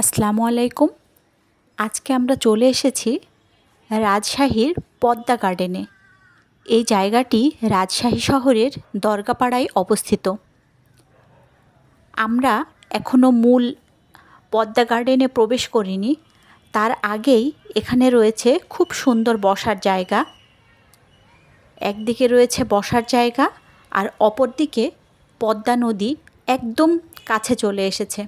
আসসালামু আলাইকুম। আজকে আমরা চলে এসেছি রাজশাহীর পদ্মা গার্ডেনে। এই জায়গাটি রাজশাহী শহরের দরগাপাড়ায় অবস্থিত। আমরা এখনও মূল পদ্মা গার্ডেনে প্রবেশ করিনি। তার আগেই এখানে রয়েছে খুব সুন্দর বসার জায়গা। একদিকে রয়েছে বসার জায়গা আর অপরদিকে পদ্মা নদী একদম কাছে চলে এসেছে।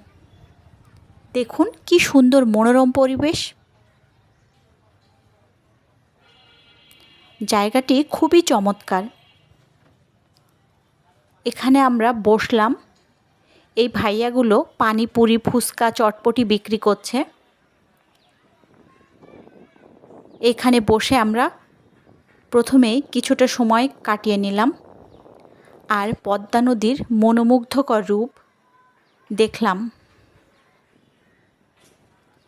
দেখুন কি সুন্দর মনোরম পরিবেশ। জায়গাটি খুবই চমৎকার। এখানে আমরা বসলাম। এই ভাইয়াগুলো পানিপুরি, ফুচকা, চটপটি বিক্রি করছে। এখানে বসে আমরা প্রথমেই কিছুটা সময় কাটিয়ে নিলাম। আর পদ্মা নদীর মনোমুগ্ধকর রূপ দেখলাম।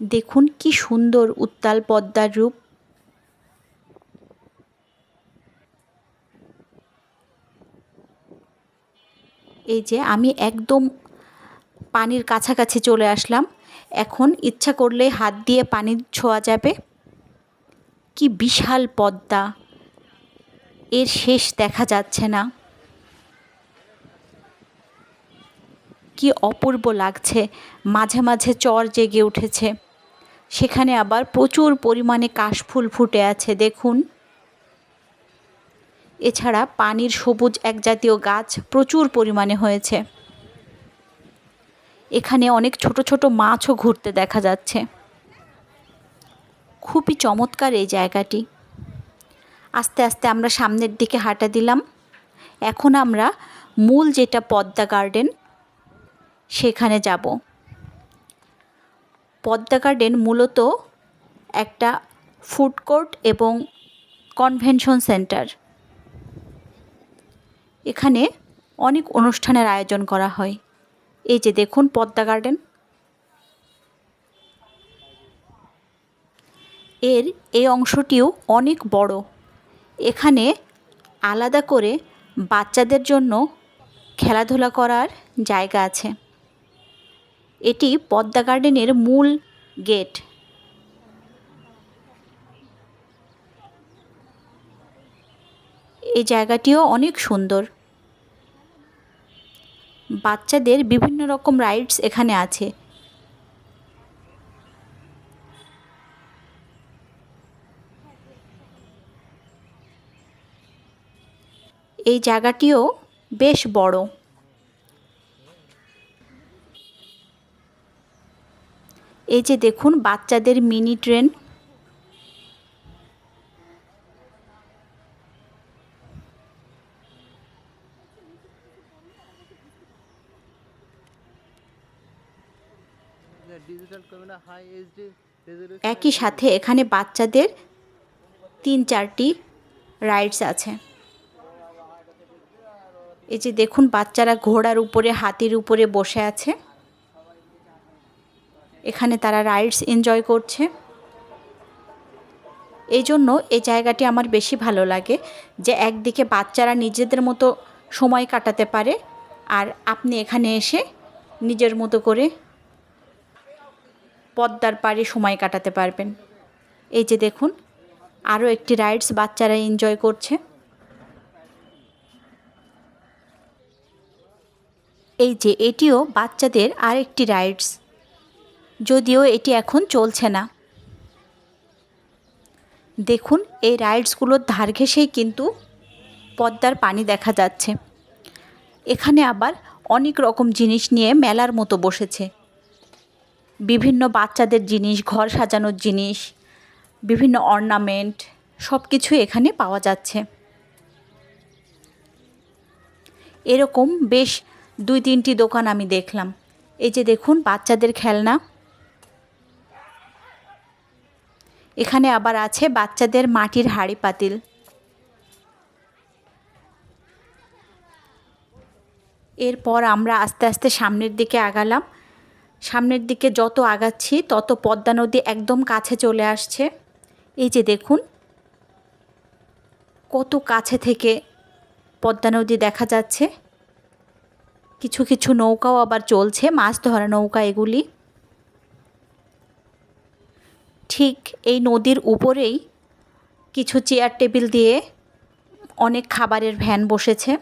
দেখুন কি সুন্দর উত্তাল পদ্মার রূপ। এই যে আমি একদম পানির কাছাকাছি চলে আসলাম। এখন ইচ্ছা করলে হাত দিয়ে পানি ছোঁয়া যাবে। কি বিশাল পদ্মা। এর শেষ দেখা যাচ্ছে না। কি অপূর্ব লাগছে। মাঝে মাঝে চর জেগে উঠেছে। সেখানে আবার প্রচুর পরিমাণে কাশফুল ফুটে আছে, দেখুন। এছাড়া পানির সবুজ এক জাতীয় গাছ প্রচুর পরিমাণে হয়েছে। এখানে অনেক ছোট ছোট মাছও ঘুরতে দেখা যাচ্ছে। খুবই চমৎকার এই জায়গাটি। আস্তে আস্তে আমরা সামনের দিকে হাঁটা দিলাম। এখন আমরা মূল যেটা পদ্মা গার্ডেন, সেখানে যাব। পদ্মা গার্ডেন মূলত একটা ফুড কোর্ট এবং কনভেনশন সেন্টার। এখানে অনেক অনুষ্ঠানের আয়োজন করা হয়। এই যে দেখুন পদ্মা গার্ডেন। এর এই অংশটিও অনেক বড়। এখানে আলাদা করে বাচ্চাদের জন্য খেলাধুলা করার জায়গা আছে। এটি পদ্মা গার্ডেনের মূল গেট। এই জায়গাটিও অনেক সুন্দর। বাচ্চাদের বিভিন্ন রকম রাইডস এখানে আছে। এই জায়গাটিও বেশ বড়। এই যে দেখুন বাচ্চাদের মিনি ট্রেন। একই সাথে এখানে বাচ্চাদের তিন চারটি রাইডস আছে। এই যে দেখুন বাচ্চারা ঘোড়ার উপরে হাতির উপরে বসে আছে। এখানে তারা রাইডস এনজয় করছে। এই জন্য এই জায়গাটি আমার বেশি ভালো লাগে যে একদিকে বাচ্চারা নিজেদের মতো সময় কাটাতে পারে আর আপনি এখানে এসে নিজের মতো করে পদ্মার পাড়ে সময় কাটাতে পারবেন। এই যে দেখুন, আরও একটি রাইডস বাচ্চারা এনজয় করছে। এই যে এটিও বাচ্চাদের আরেকটি রাইডস যদিও এটি এখন চলছে না। দেখুন, এই রাইডসগুলোর ধার ঘেঁষেই কিন্তু পদ্মার পানি দেখা যাচ্ছে। এখানে আবার অনেক রকম জিনিস নিয়ে মেলার মতো বসেছে। বিভিন্ন বাচ্চাদের জিনিস, ঘর সাজানোর জিনিস, বিভিন্ন অর্নামেন্ট সব কিছুই এখানে পাওয়া যাচ্ছে। এরকম বেশ দুই তিনটি দোকান আমি দেখলাম। এই যে দেখুন, বাচ্চাদের খেলনা। এখানে আবার আছে বাচ্চাদের মাটির হাঁড়ি পাতিল। এরপর আমরা আস্তে আস্তে সামনের দিকে আগালাম। সামনের দিকে যত আগাচ্ছি, তত পদ্মা নদী একদম কাছে চলে আসছে। এই যে দেখুন, কত কাছে থেকে পদ্মা নদী দেখা যাচ্ছে। কিছু কিছু নৌকাও আবার চলছে, মাছ ধরা নৌকা এগুলি। ঠিক এই নদীর উপরেই কিছু চেয়ার টেবিল দিয়ে অনেক খাবারের ভ্যান বসেছে।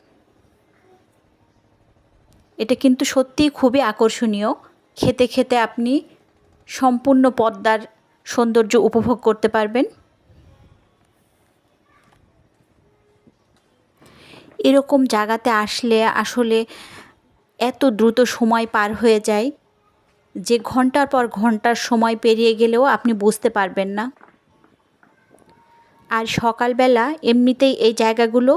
এটা কিন্তু সত্যিই খুবই আকর্ষণীয়। খেতে খেতে আপনি সম্পূর্ণ পদ্মার সৌন্দর্য উপভোগ করতে পারবেন। এরকম জায়গাতে আসলে আসলে এত দ্রুত সময় পার হয়ে যায়। যে ঘণ্টার পর ঘণ্টার সময় পেরিয়ে গেলেও আপনি বুঝতে পারবেন না। আর সকালবেলা এমনিতেই এই জায়গাগুলো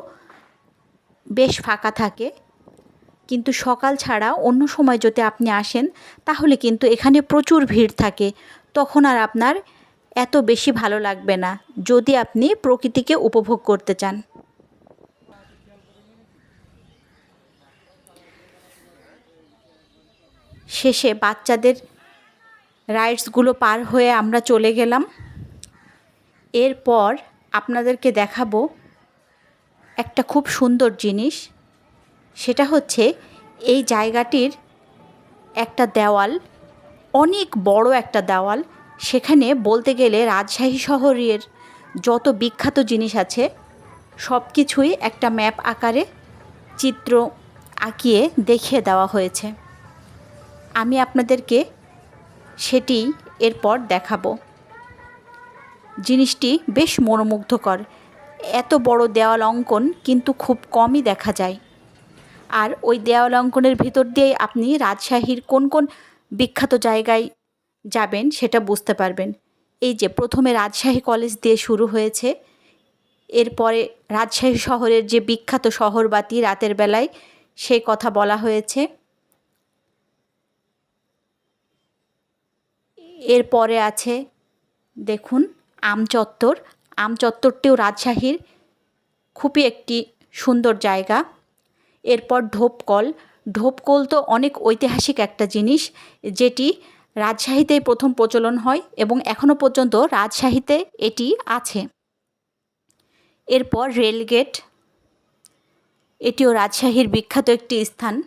বেশ ফাঁকা থাকে। কিন্তু সকাল ছাড়া অন্য সময় যদি আপনি আসেন, তাহলে কিন্তু এখানে প্রচুর ভিড় থাকে। তখন আর আপনার এত বেশি ভালো লাগবে না, যদি আপনি প্রকৃতিকে উপভোগ করতে চান। শেষে বাচ্চাদের রাইডসগুলো পার হয়ে আমরা চলে গেলাম। এরপর আপনাদেরকে দেখাবো একটা খুব সুন্দর জিনিস। সেটা হচ্ছে এই জায়গাটির একটা দেওয়াল, অনেক বড় একটা দেওয়াল। সেখানে বলতে গেলে রাজশাহী শহরের যত বিখ্যাত জিনিস আছে সব কিছুই একটা ম্যাপ আকারে চিত্র আঁকিয়ে দেখিয়ে দেওয়া হয়েছে। আমি আপনাদেরকে সেটি এরপর দেখাবো। জিনিসটি বেশ মনোমুগ্ধকর। এত বড় দেওয়াল অঙ্কন কিন্তু খুব কমই দেখা যায়। আর ওই দেওয়াল অঙ্কনের ভিতর দিয়েই আপনি রাজশাহীর কোন কোন বিখ্যাত জায়গায় যাবেন সেটা বুঝতে পারবেন। এই যে প্রথমে রাজশাহী কলেজ দিয়ে শুরু হয়েছে। এরপরে রাজশাহী শহরের যে বিখ্যাত শহরবাতি রাতের বেলায় সেই কথা বলা হয়েছে। এরপরে আছে, দেখুন, আম চত্বর। আম চত্বরটিও রাজশাহীর খুবই একটি সুন্দর জায়গা। এরপর ঢোপকল ঢোপকল তো অনেক ঐতিহাসিক একটা জিনিস, যেটি রাজশাহীতেই প্রথম প্রচলন হয় এবং এখনও পর্যন্ত রাজশাহীতে এটি আছে। এরপর রেলগেট। এটিও রাজশাহীর বিখ্যাত একটি স্থান।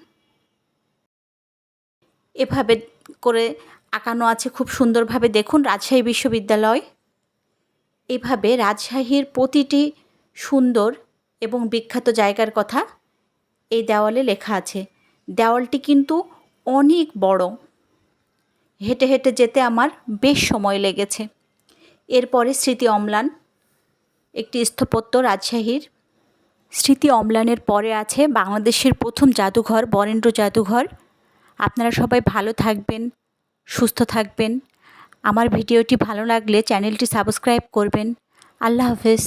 এভাবে করে আঁকানো আছে খুব সুন্দরভাবে। দেখুন, রাজশাহী বিশ্ববিদ্যালয়। এভাবে রাজশাহীর প্রতিটি সুন্দর এবং বিখ্যাত জায়গার কথা এই দেওয়ালে লেখা আছে। দেওয়ালটি কিন্তু অনেক বড়। হেঁটে হেঁটে যেতে আমার বেশ সময় লেগেছে। এরপরে স্মৃতি অম্লান, একটি স্থাপত্য রাজশাহীর। স্মৃতি অম্লানের পরে আছে বাংলাদেশের প্রথম জাদুঘর, বরেন্দ্র জাদুঘর। আপনারা সবাই ভালো থাকবেন। সুস্থ থাকবেন। আমার ভিডিওটি ভালো লাগলে চ্যানেলটি সাবস্ক্রাইব করবেন। আল্লাহ হাফেজ।